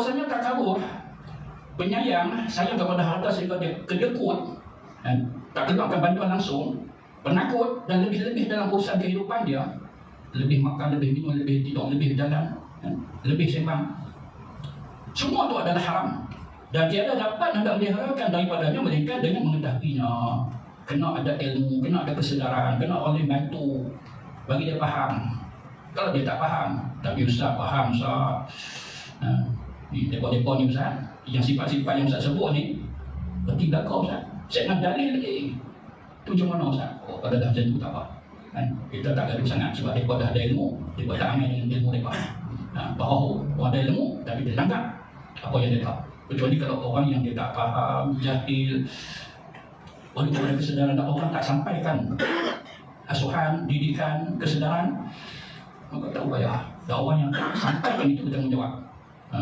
bahawasanya takabur penyayang sayang kepada harta sehingga dia kedekut dan tak keluarkan bantuan langsung penakut dan lebih-lebih dalam urusan kehidupan dia lebih makan, lebih minum, lebih tidur, lebih jalan kan? lebih sembang. Semua itu adalah haram. Dan tiada dapat hendak diharapkan daripadanya mereka dengan mengetahuinya. Kena ada ilmu, kena ada kesedaran, kena oleh bantu. Bagi dia faham. Kalau dia tak faham tapi Ustaz faham ha, ni depa-depa ni Ustaz. Yang sifat-sifat yang Ustaz sebut ni berarti belakang Ustaz? Saya nak dalil lagi. Tu macam mana Ustaz? Oh pada dah macam tu tak apa. Kan? Kita tak gaduh sangat sebab mereka dah ada ilmu. Mereka tak amal dengan ilmu mereka ha, bahawa orang ada ilmu tapi dia langgar. Apa yang dia tahu? Kecuali kalau orang yang dia tak faham jahil. Oleh kerana kesedaran dan orang tak sampaikan asuhan, didikan, kesedaran maka tak upaya dakwah yang tak sampaikan itu bertanggungjawab. Ha.